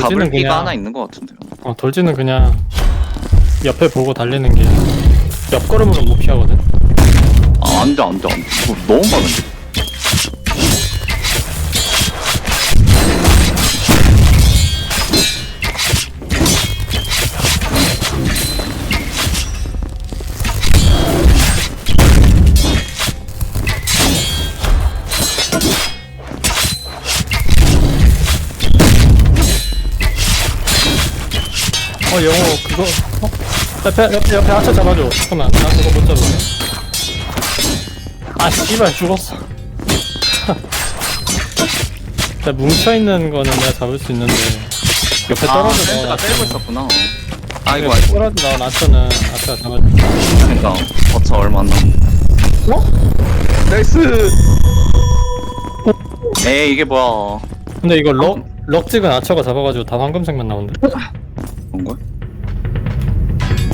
돌지는 가불기가 그냥 하나 있는 것 같은데요. 어, 돌지는 그냥 옆에 보고 달리는 게 옆걸음으로 못 피하거든. 아, 안 돼, 안 돼, 안 돼. 너무 많은데. 어 영호 그거 어? 옆에 옆에 옆에 하차 잡아줘. 잠깐만 나 그거 못 잡아. 아 씨발 죽었어. 나 뭉쳐 있는 거는 내가 잡을 수 있는데 옆에 아, 떨어져 샌드가 나와. 때리고 있었구나. 아이고, 옆에 아이고. 떨어져 나와 놨서는 아까 잡아줘. 그니까, 거쳐 얼마 안 남았는데. 어? 나이스! 에이, 이게 뭐야. 근데 이거 럭 럭직은 아처가 잡아가지고 다 황금색만 나온대.